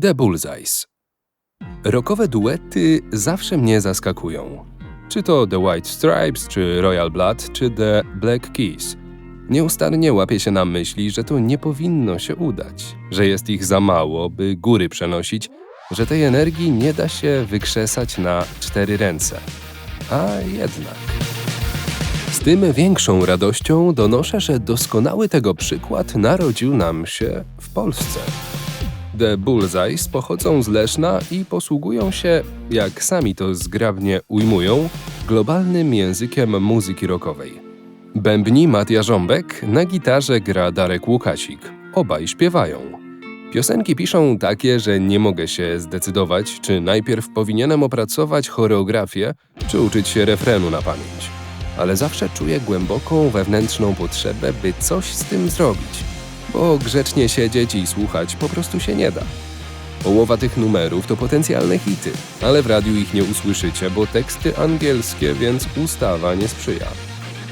The Bullseyes. Rokowe duety zawsze mnie zaskakują. Czy to The White Stripes, czy Royal Blood, czy The Black Keys. Nieustannie łapię się na myśli, że to nie powinno się udać, że jest ich za mało, by góry przenosić, że tej energii nie da się wykrzesać na cztery ręce. A jednak. Z tym większą radością donoszę, że doskonały tego przykład narodził nam się w Polsce. The Bullseyes pochodzą z Leszna i posługują się, jak sami to zgrabnie ujmują, globalnym językiem muzyki rockowej. Bębni Matia Żąbek, na gitarze gra Darek Łukasik. Obaj śpiewają. Piosenki piszą takie, że nie mogę się zdecydować, czy najpierw powinienem opracować choreografię, czy uczyć się refrenu na pamięć. Ale zawsze czuję głęboką wewnętrzną potrzebę, by coś z tym zrobić, bo grzecznie siedzieć i słuchać po prostu się nie da. Połowa tych numerów to potencjalne hity, ale w radiu ich nie usłyszycie, bo teksty angielskie, więc ustawa nie sprzyja.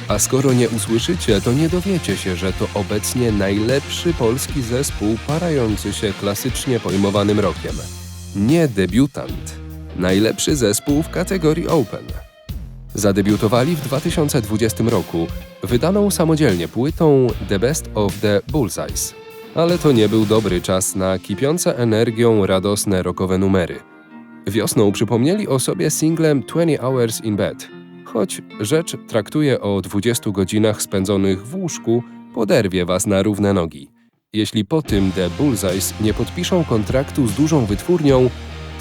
A skoro nie usłyszycie, to nie dowiecie się, że to obecnie najlepszy polski zespół parający się klasycznie pojmowanym rokiem. Nie debiutant. Najlepszy zespół w kategorii Open. Zadebiutowali w 2020 roku wydaną samodzielnie płytą The Best of the Bullseyes. Ale to nie był dobry czas na kipiące energią radosne rockowe numery. Wiosną przypomnieli o sobie singlem 20 Hours in Bed. Choć rzecz traktuje o 20 godzinach spędzonych w łóżku, poderwie was na równe nogi. Jeśli po tym The Bullseyes nie podpiszą kontraktu z dużą wytwórnią,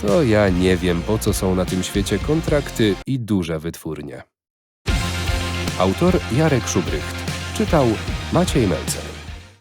to ja nie wiem po co są na tym świecie kontrakty i duże wytwórnie. Autor Jarek Szubrycht. Czytał Maciej Melcer.